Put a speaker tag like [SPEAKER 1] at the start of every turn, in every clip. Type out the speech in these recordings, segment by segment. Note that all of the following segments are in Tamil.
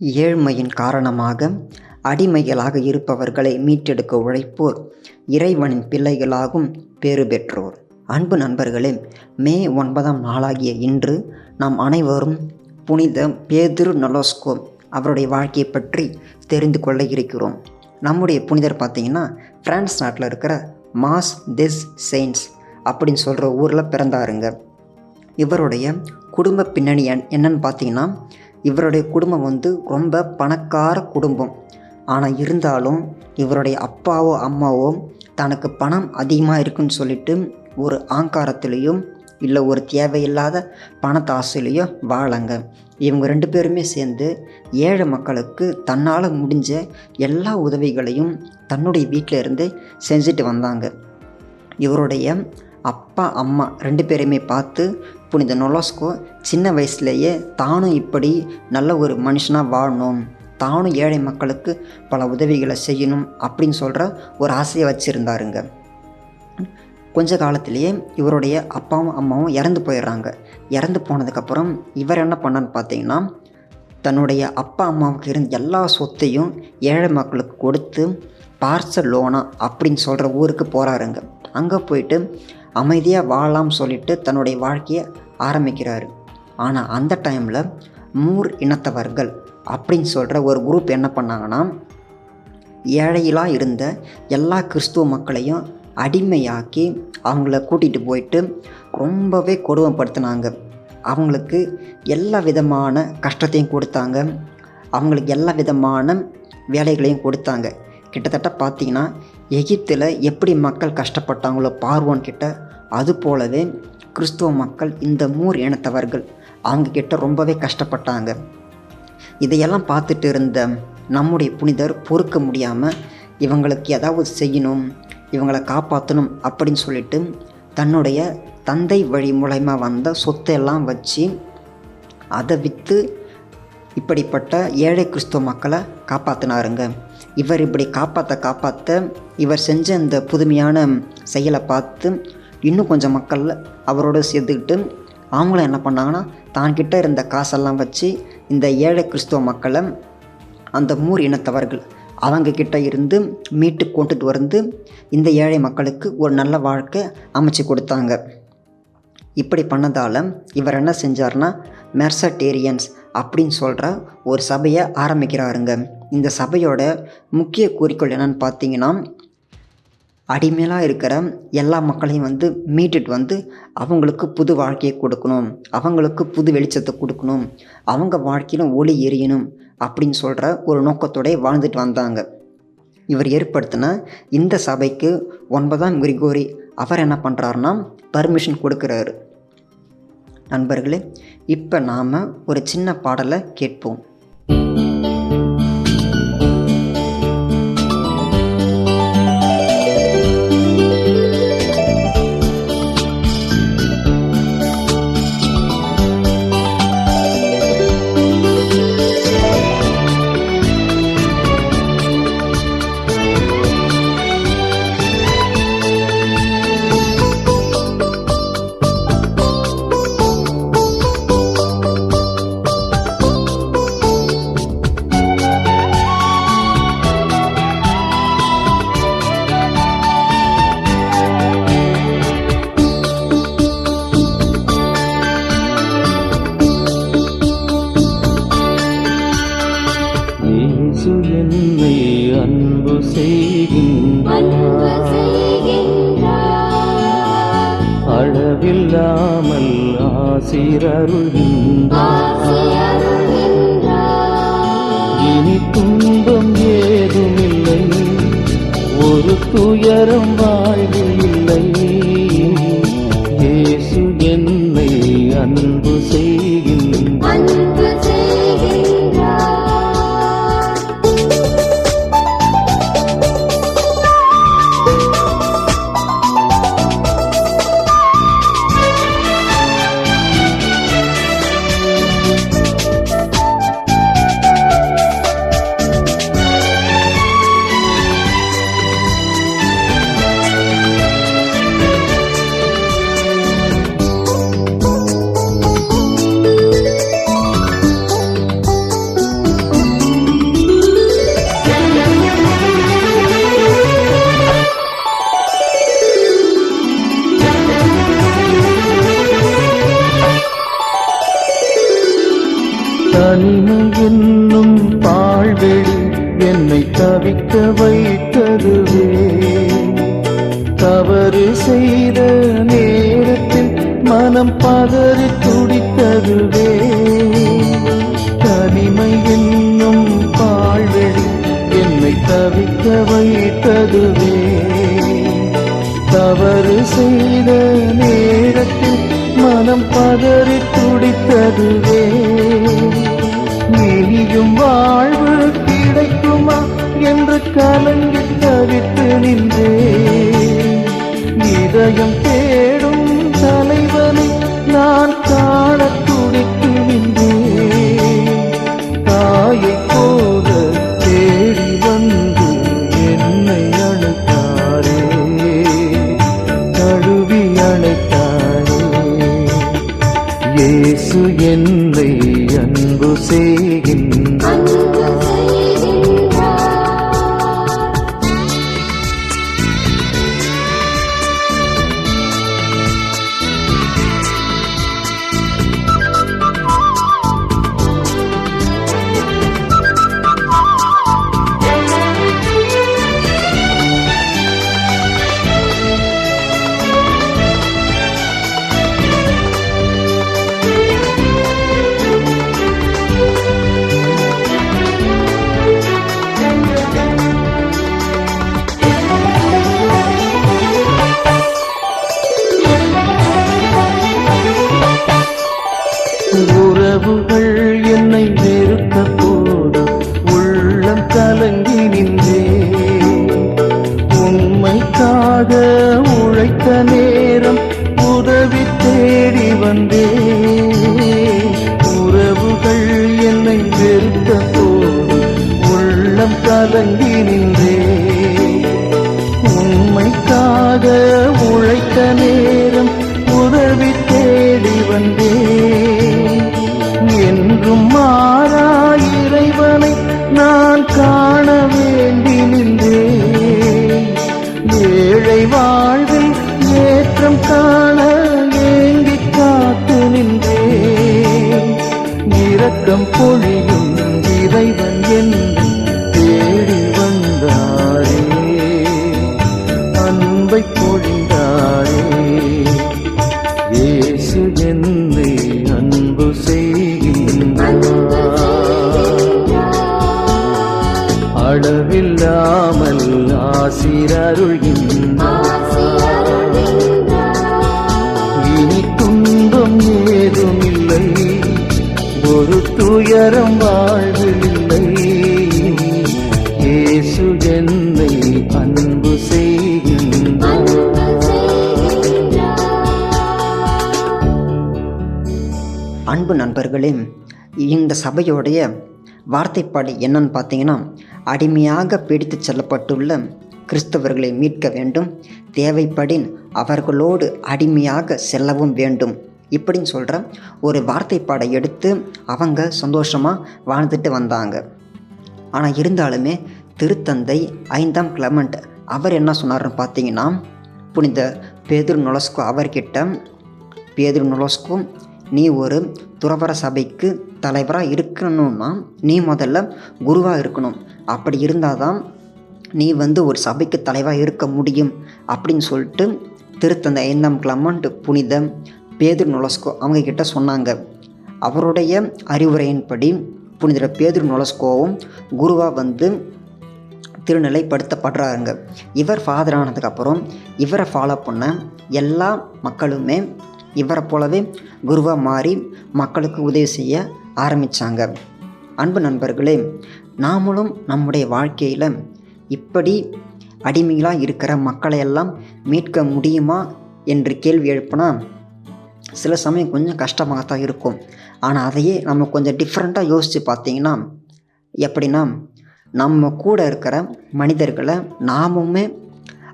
[SPEAKER 1] ஏழ்மையின் காரணமாக அடிமைகளாக இருப்பவர்களை மீட்டெடுக்க உழைப்போர் இறைவனின் பிள்ளைகளாகும் பேறு பெற்றோர் அன்பு நண்பர்களே மே ஒன்பதாம் நாளாகிய இன்று நாம் அனைவரும் புனித பேதுரு நொலோஸ்கோ அவருடைய வாழ்க்கையை பற்றி தெரிந்து கொள்ள இருக்கிறோம். நம்முடைய புனிதர் பார்த்தீங்கன்னா பிரான்ஸ் நாட்டில் இருக்கிற மாஸ் தெஸ் செயின்ஸ் அப்படின்னு சொல்கிற ஊரில் பிறந்தாருங்க. இவருடைய குடும்ப பின்னணி என்- என்னன்னு பார்த்தீங்கன்னா இவருடைய குடும்பம் வந்து ரொம்ப பணக்கார குடும்பம். ஆனால் இருந்தாலும் இவருடைய அப்பாவோ அம்மாவோ தனக்கு பணம் அதிகமாக இருக்குன்னு சொல்லிட்டு ஒரு ஆங்காரத்திலையும் இல்லை ஒரு தேவையில்லாத பணத்தாசையிலையோ வாழங்க இவங்க ரெண்டு பேருமே சேர்ந்து ஏழை மக்களுக்கு தன்னால் முடிஞ்ச எல்லா உதவிகளையும் தன்னுடைய வீட்டில் இருந்து செஞ்சுட்டு வந்தாங்க. இவருடைய அப்பா அம்மா ரெண்டு பேரையுமே பார்த்து புனித நொலாஸ்கோ சின்ன வயசுலேயே தானும் இப்படி நல்ல ஒரு மனுஷனாக வாழணும். தானும் ஏழை மக்களுக்கு பல உதவிகளை செய்யணும் அப்படின்னு சொல்கிற ஒரு ஆசையை வச்சுருந்தாருங்க. கொஞ்ச காலத்திலேயே இவருடைய அப்பாவும் அம்மாவும் இறந்து போயிடுறாங்க. இறந்து போனதுக்கப்புறம் இவர் என்ன பண்ணான்னு பார்த்தீங்கன்னா தன்னுடைய அப்பா அம்மாவுக்கு இருந்த எல்லா சொத்தையும் ஏழை மக்களுக்கு கொடுத்து பார்சலோனா அப்படின்னு சொல்கிற ஊருக்கு போகிறாருங்க அங்கே போயிட்டு அமைதியாக வாழலாம்னு சொல்லிட்டு தன்னுடைய வாழ்க்கையை ஆரம்பிக்கிறாரு. ஆனால் அந்த டைமில் மூர் இனத்தவர்கள் அப்படின்னு சொல்கிற ஒரு குரூப் என்ன பண்ணாங்கன்னா ஏழையிலாக இருந்த எல்லா கிறிஸ்துவ மக்களையும் அடிமையாக்கி அவங்கள கூட்டிகிட்டு போயிட்டு ரொம்பவே கொடுமைப்படுத்தினாங்க. அவங்களுக்கு எல்லா விதமான கஷ்டத்தையும் கொடுத்தாங்க. அவங்களுக்கு எல்லா விதமான வேலைகளையும் கொடுத்தாங்க. கிட்டத்தட்ட பார்த்தீங்கன்னா எகிப்தில் எப்படி மக்கள் கஷ்டப்பட்டாங்களோ பார்வோன் கிட்ட அது போலவே கிறிஸ்துவ மக்கள் இந்த மூர் இனத்தவர்கள் அவங்க கிட்ட ரொம்பவே கஷ்டப்பட்டாங்க. இதையெல்லாம் பார்த்துட்டு இருந்த நம்முடைய புனிதர் பொறுக்க முடியாமல் இவங்களுக்கு ஏதாவது செய்யணும் இவங்களை காப்பாற்றணும் அப்படின்னு சொல்லிட்டு தன்னுடைய தந்தை வழி மூலயமா வந்த சொத்தையெல்லாம் வச்சு அதை விற்று இப்படிப்பட்ட ஏழை கிறிஸ்துவ மக்களை காப்பாற்றினாருங்க இவர் இப்படி காப்பாற்ற காப்பாற்ற இவர் செஞ்ச இந்த புதுமையான செயலை பார்த்து இன்னும் கொஞ்சம் மக்கள் அவரோட சேர்த்துக்கிட்டு அவங்களும் என்ன பண்ணாங்கன்னா தான்கிட்ட இருந்த காசெல்லாம் வச்சு இந்த ஏழை கிறிஸ்துவ மக்களை அந்த மூர் இனத்தவர்கள் அவங்க கிட்ட இருந்து மீட்டு கொண்டுட்டு வந்து இந்த ஏழை மக்களுக்கு ஒரு நல்ல வாழ்க்கை அமைச்சு கொடுத்தாங்க. இப்படி பண்ணதால் இவர் என்ன செஞ்சார்னா மெர்சட்டேரியன்ஸ் அப்படின்னு சொல்கிற ஒரு சபையை ஆரம்பிக்கிறாருங்க. இந்த சபையோட முக்கிய குறிக்கோள் என்னன்னு பார்த்தீங்கன்னா அடிமையிலாக இருக்கிற எல்லா மக்களையும் வந்து மீட்டுட்டு வந்து அவங்களுக்கு புது வாழ்க்கையை கொடுக்கணும். அவங்களுக்கு புது வெளிச்சத்தை கொடுக்கணும். அவங்க வாழ்க்கையிலும் ஒளி எரியணும் அப்படின்னு சொல்கிற ஒரு நோக்கத்தோட வாழ்ந்துட்டு வந்தாங்க. இவர் ஏற்படுத்தின இந்த சபைக்கு ஒன்பதாம் கிரிகோரி அவர் என்ன பண்ணுறாருன்னா பர்மிஷன் கொடுக்குறாரு. நண்பர்களே இப்போ நாம் ஒரு சின்ன பாடலை கேட்போம்.
[SPEAKER 2] இயேசு செய்கின்றார். அளவில்லாமல் ஆசிரருகின்றார் தனிமை என்னும் பாழ்வெளி என்னை தவிக்க வைத்ததுவே. தவறு செய்த நேரத்தில் மனம் பதறி துடித்ததுவே. தனிமை என்னும் பாழ்வெளி என்னை தவிக்க வைத்ததுவே. தவறு செய்த நேரம் கலங்கி நின்றே. உண்மைக்காக உழைத்த நேரம் உதவி தேடி வந்தே. என்றும் மாறா இறைவனை நான் காண வேண்டி நின்றே. ஏழை வாழ்வில் ஏற்றம் காண ஏங்கி காத்து நின்றே. இரக்கம் பொழியும் துயரம் வாழ்வில்லை இயேசு என்னை அன்பு செய்கின்றார்.
[SPEAKER 1] அன்பு நண்பர்களே இந்த சபையோடைய வார்த்தைப்பாடு என்னன்னு பார்த்தீங்கன்னா அடிமையாக பிடித்து செல்லப்பட்டுள்ள கிறிஸ்தவர்களை மீட்க வேண்டும். தேவைப்படின் அவர்களோடு அடிமையாக செல்லவும் வேண்டும். இப்படின்னு சொல்கிற ஒரு வார்த்தைப்பாடை எடுத்து அவங்க சந்தோஷமாக வாழ்ந்துட்டு வந்தாங்க. ஆனால் இருந்தாலுமே திருத்தந்தை ஐந்தாம் கிளமெண்ட் அவர் என்ன சொன்னார்னு பார்த்தீங்கன்னா புனித பேதுரு நொலஸ்கோ அவர்கிட்ட பேதுரு நொலஸ்கோ நீ ஒரு துறவர சபைக்கு தலைவராக இருக்கணும்னா நீ முதல்ல குருவாக இருக்கணும். அப்படி இருந்தால் தான் நீ வந்து ஒரு சபைக்கு தலைவாக இருக்க முடியும். அப்படின்னு சொல்லிட்டு திருத்தந்தை ஐந்தாம் கிளமண்ட் புனித பேதுரு நொலஸ்கோ அவங்க கிட்ட சொன்னாங்க. அவருடைய அறிவுரையின்படி புனித பேதுரு நொலஸ்கோவும் குருவாக வந்து திருநிலைப்படுத்தப்படுறாருங்க. இவர் ஃபாதர் ஆனதுக்கப்புறம் இவரை ஃபாலோ பண்ண எல்லா மக்களுமே இவரை போலவே குருவாக மாறி மக்களுக்கு உதவி செய்ய ஆரம்பித்தாங்க அன்பு நண்பர்களே நாமளும் நம்முடைய வாழ்க்கையில் இப்படி அடிமைகளாக இருக்கிற மக்களையெல்லாம் மீட்க முடியுமா? என்று கேள்வி எழுப்பினா சில சமயம் கொஞ்சம் கஷ்டமாக தான் இருக்கும். ஆனால் அதையே நம்ம கொஞ்சம் டிஃப்ரெண்ட்டாக யோசித்து பார்த்தீங்கன்னா எப்படின்னா நம்ம கூட இருக்கிற மனிதர்களை நாமுமே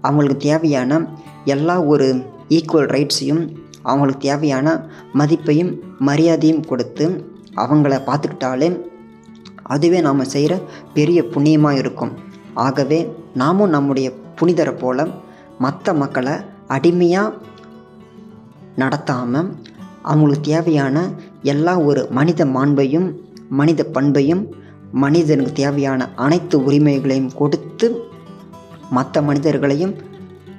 [SPEAKER 1] அவங்களுக்கு தேவையான எல்லா ஒரு ஈக்குவல் ரைட்ஸையும் அவங்களுக்கு தேவையான மதிப்பையும் மரியாதையும் கொடுத்து அவங்கள பார்த்துக்கிட்டாலே அதுவே நாம் செய்கிற பெரிய புண்ணியமாக இருக்கும். ஆகவே நாமும் நம்முடைய புனிதரை போல மற்ற மக்களை அடிமையாக நடத்தாமல் அவங்களுக்கு தேவையான எல்லா ஒரு மனித மாண்பையும் மனித பண்பையும் மனிதனுக்கு தேவையான அனைத்து உரிமைகளையும் கொடுத்து மற்ற மனிதர்களையும்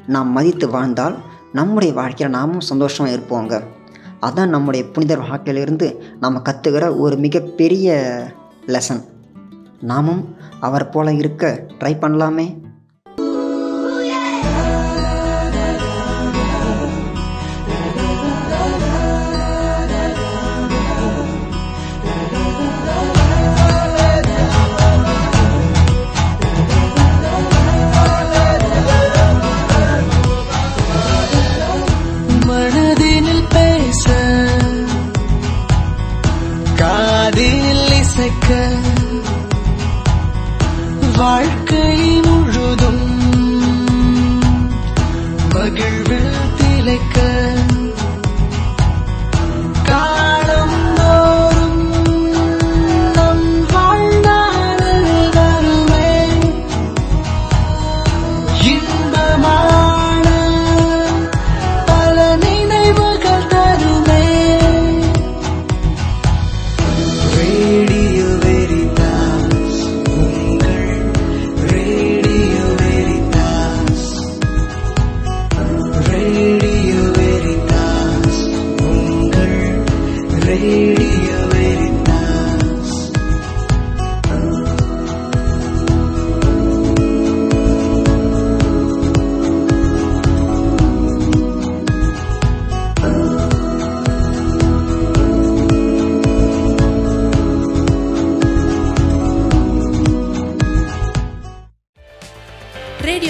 [SPEAKER 1] நாம் மதித்து வாழ்ந்தால் நம்முடைய வாழ்க்கையில் நாமும் சந்தோஷமாக இருப்போங்க. அதான் நம்முடைய புனிதர் வாழ்க்கையிலிருந்து நம்ம கற்றுக்கிற ஒரு மிகப்பெரிய லெசன் நாமும் அவர் போல இருக்க ட்ரை பண்ணலாமே.
[SPEAKER 2] வாழ்க்கை முழுதும் மகிழ்வில் திளைக்க